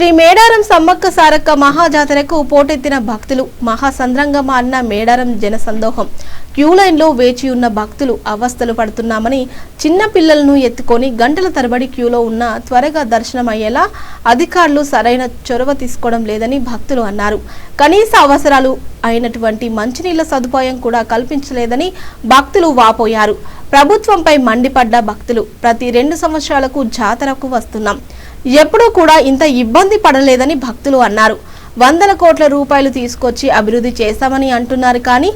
శ్రీ మేడారం సమ్మక్క సారక్క మహాజాతరకు పోటెత్తిన భక్తులు మహాసంద్రంగమ అన్న మేడారం జనసందోహం. క్యూ లైన్లో వేచి ఉన్న భక్తులు అవస్థలు పడుతున్నామని చిన్న పిల్లలను ఎత్తుకొని గంటల తరబడి క్యూలో ఉన్న త్వరగా దర్శనం అయ్యేలా అధికారులు సరైన చొరవ తీసుకోవడం లేదని భక్తులు అన్నారు. కనీస అవసరాలు అయినటువంటి మంచినీళ్ళ సదుపాయం కూడా కల్పించలేదని భక్తులు వాపోయారు. ప్రభుత్వంపై మండిపడ్డ భక్తులు ప్రతి రెండు సంవత్సరాలకు జాతరకు వస్తున్నాం. ఎప్పుడూ కూడా ఇంత ఇబ్బంది పడలేదని భక్తులు అన్నారు. వందల కోట్ల రూపాయలు తీసుకొచ్చి అభివృద్ధి చేశామని అంటున్నారు కానీ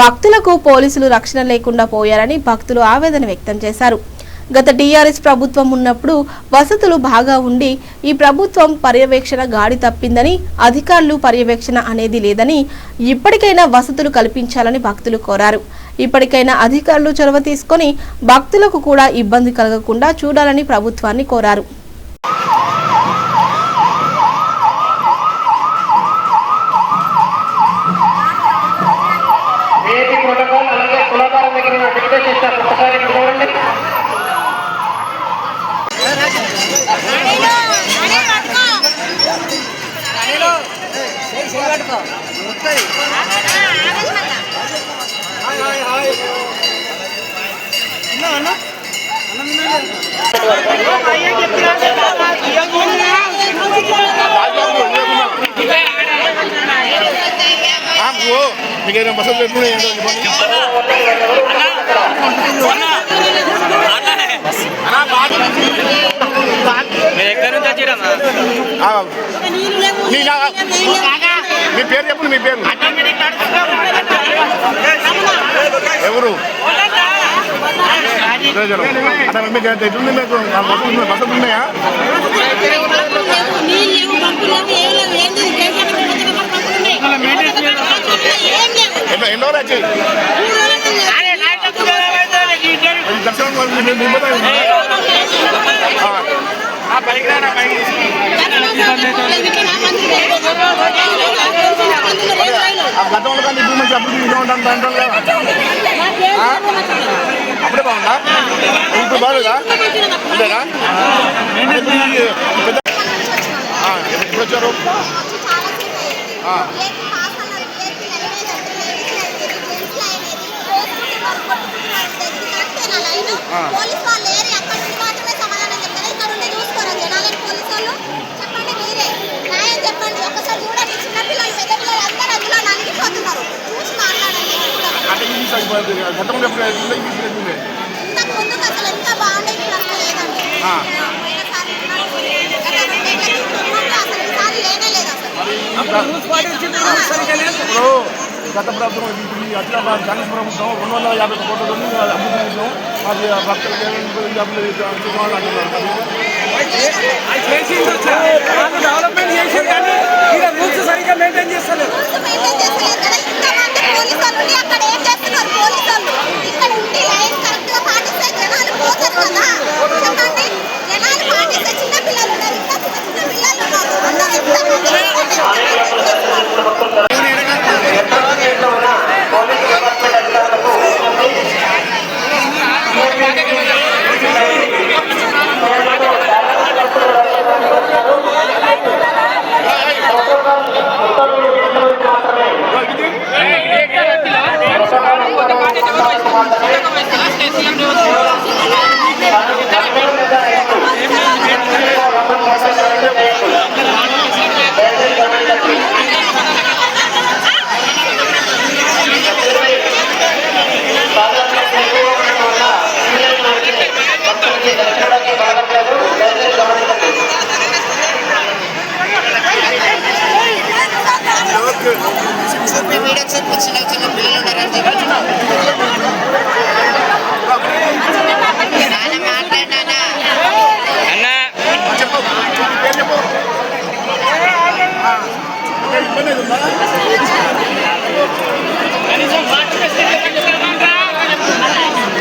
భక్తులకు పోలీసులు రక్షణ లేకుండా పోయారని భక్తులు ఆవేదన వ్యక్తం చేశారు. గత టీఆర్ఎస్ ప్రభుత్వం ఉన్నప్పుడు వసతులు బాగా ఉండి ఈ ప్రభుత్వం పర్యవేక్షణ గాడి తప్పిందని అధికారులు పర్యవేక్షణ అనేది లేదని ఇప్పటికైనా వసతులు కల్పించాలని భక్తులు కోరారు. ఇప్పటికైనా అధికారులు చొరవ తీసుకొని భక్తులకు కూడా ఇబ్బంది కలగకుండా చూడాలని ప్రభుత్వాన్ని కోరారు. మీకు ఏదైనా బస్సులు ఎప్పుడు ఏంటో చెప్పండి మీరు ఎక్కడి నుంచి వచ్చిరమ్మా ఆ, మీ పేరు చెప్పండి మీ పేరు. ఎవరు. అట్లా మీకు ఎట్లుంది మీకు? ఉన్నాయి- ఎన్నో ఈ దర్శనం గతంలో కానీ ఇప్పుడు మంచి అభివృద్ధి ఇలా ఉంటాను అప్పుడే బాగుందా ఇప్పుడు బాగుందా అంతేనా ఎప్పుడు వచ్చారు పోలీస్ వాళ్ళు ఏరి అక్కడ నుండి మాత్రమే సమాధానం చెప్తారు ఇక్కడ ఉండి చూసుకోరా జనాలని పోలీస్ వాళ్ళు చెప్పండి మీరే న్యాయం చెప్పండి ఒకసారి చూడండి చిన్నపిల్లలు పెద్ద పిల్లలు అందరూ అందులో నలిగిపోతున్నారు చూసి మాట్లాడండి అంటే ఈ సరిపోతుంది గతంలో ఎప్పుడు ఎట్లుంది, ఇప్పుడు ఎట్లుంది? ఇంతకు ముందుకు అసలు ఎంత బాగుండేది ఇప్పుడు అసలు లేదండి ఆ. పోయినసారి ఉన్నట్టు గత రెండేళ్ళ క్రితం అసలు ఈసారి లేనే లేదు అసలు ఇప్పుడు గత ప్రభుత్వం ఈ అట్లా కాంగ్రెస్ ప్రభుత్వం రెండు వందల యాభై కోట్ల అభివృద్ధి చేసాం అది భక్తులకు చూసుకోవాలని అంటున్నారు ¡Vamos! ¡Vamos!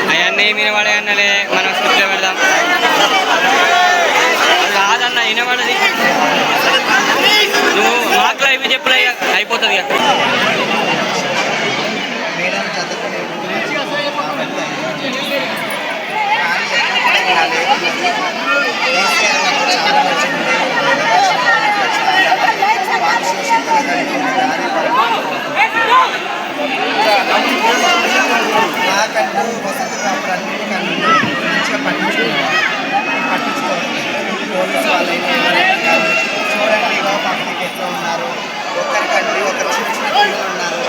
అవన్నీ వినబడే అన్నలే మనం స్క్రిప్ట్లో పెడదాం. కాదన్న వినబడది. నువ్వు మాటలు అయిపోయి చెప్పులే అయిపోతుంది కదా నాకంటూ వసతి కాపురాన్నిటికన్నా మంచిగా పట్టించుకున్నారు పట్టించుకోవాలి పోలీసు వాళ్ళైనా చూడండి ఇలా పక్కనకి ఎట్లా ఉన్నారు ఒకరికంటే ఒకరు చిన్న ఉన్నారు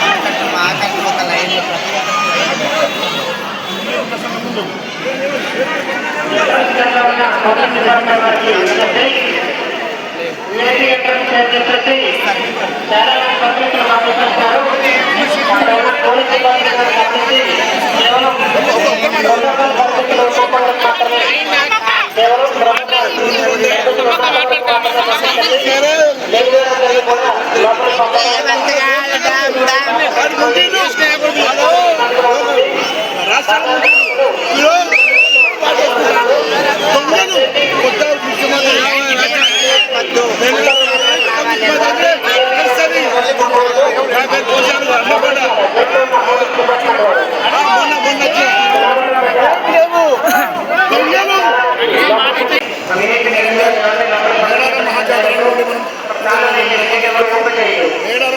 మనకంటూ మాకంటూ ఒక లైన్లో ప్రతి చాలా మంది పంపిస్తారు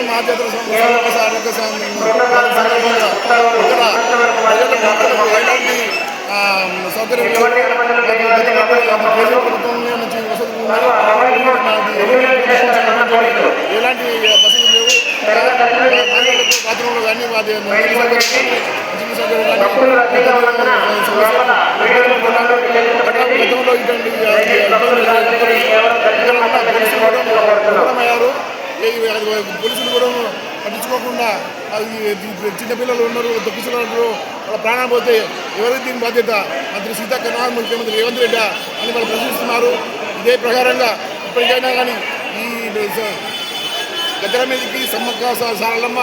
మేడారం మహాజాతర సందర్భంగా ఆరోగ్య సందర్భంగా ఇక్కడ ప్రజలకు భక్తులకు ఎలాంటి సౌకర్యం లేవు. కేంద్ర ప్రభుత్వం నుంచి వసతులు ఎలాంటి వసతులు లేవు మహిళలకు కానీ మాది నీటి సౌకర్యం కానీ, గతంలో ఇటువంటి పోలీసులు కూడా పట్టించుకోకుండా అది చిన్నపిల్లలు ఉన్నారు దొక్కుసులు ఉన్నారు. వాళ్ళ ప్రాణాలు పోతే ఎవరికి దీని బాధ్యత? మంత్రి సీతక్క నాథ్ ముఖ్యమంత్రి రేవంత్ రెడ్డి అని వాళ్ళు ప్రశ్నిస్తున్నారు. ఇదే ప్రకారంగా ఇప్పటికైనా కానీ ఈ గద్దెల మీదకి సమ్మక్క సారలమ్మ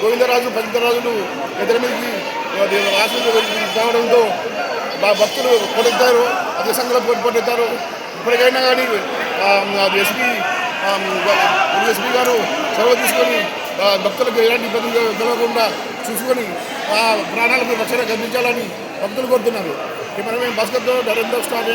గోవిందరాజు పంచరాజులు గద్దెల మీదకి ఆశలు కావడంతో భక్తులు పోటెత్తారు అదే సంఘంలో పోటీ పోటెత్తారు ఇప్పటికైనా కానీ ఎస్పీ ఎస్పీ గారు చొరవ తీసుకొని భక్తులకు ఎలాంటి ఇబ్బంది కలగకుండా చూసుకొని ఆ ప్రాణాలకు రక్షణ కల్పించాలని భక్తులు కోరుతున్నారు. Cameraman భాస్కర్తో Narendra star